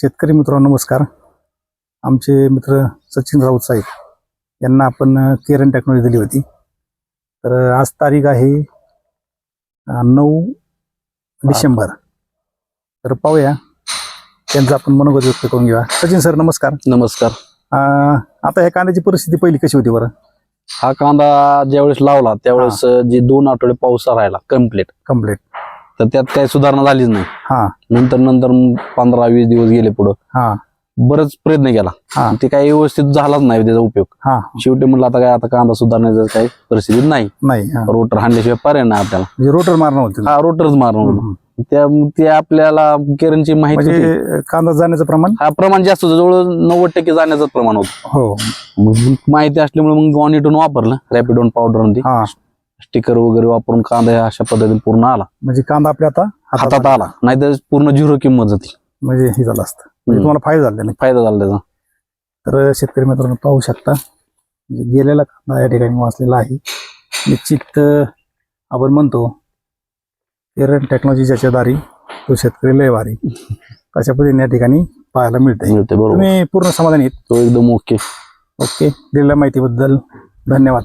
शेतकरी मित्रांनो नमस्कार. आमचे मित्र सचिन राऊत साहेब यांना आपण केरन टेक्नॉलॉजी दिली होती. तर आज तारीख आहे नऊ डिसेंबर. तर पाहूया त्यांचं आपण मनोगत व्यक्त करून घेऊया. सचिन सर नमस्कार. नमस्कार. आता ह्या कांद्याची परिस्थिती पहिली कशी होती बरं? हा कांदा ज्यावेळेस लावला त्यावेळेस जे दोन आठवडे पाऊस राहिला कंप्लीट कंप्लीट तर त्यात काही सुधारणा झालीच नाही. हा. नंतर नंतर पंधरा वीस दिवस गेले पुढं. हा. बरंच प्रयत्न केला. ते काही व्यवस्थित झालाच नाही त्याचा उपयोग. हा. शेवटी म्हणलं आता काय आता कांदा सुधारण्याचं काही परिस्थिती नाही. रोटर हाणल्याशिवाय पर्याय नाही आपल्याला. म्हणजे रोटर मारणं होते. हा रोटरच मारणं. त्या ते आपल्याला केरनची माहिती होती. म्हणजे कांदा जाण्याचं प्रमाण? हा प्रमाण जास्त होतं. जवळ नव्वद टक्के जाण्याचं प्रमाण होतं. हो. मग माहिती असल्यामुळे मग ऑनिटून वापरलं रॅपिडोन पावडर हा. स्टिकर वगैरे वापरून कांदा अशा पद्धतीने पूर्ण आला. म्हणजे कांदा आपल्या आता हातात आला. नाहीतर पूर्ण झिरो किंमत जाते म्हणजे हे झालं असतं. म्हणजे हम्म. तुम्हाला फायदा झाला नाही. फायदा झाला त्याचा. तर शेतकरी मित्रांनो पाहू शकता म्हणजे गेलेला कांदा या ठिकाणी वाचलेला आहे. निश्चित अं, आपण म्हणतो केरळ टेक्नॉलॉजी ज्याच्या दारी तो शेतकरी लय भारी. अशा पद्धतीने या ठिकाणी पाहायला मिळते मिळते बरोबर. तुम्ही पूर्ण समाधानी आहेत. तो एकदम ओके ओके दिलेल्या माहितीबद्दल धन्यवाद.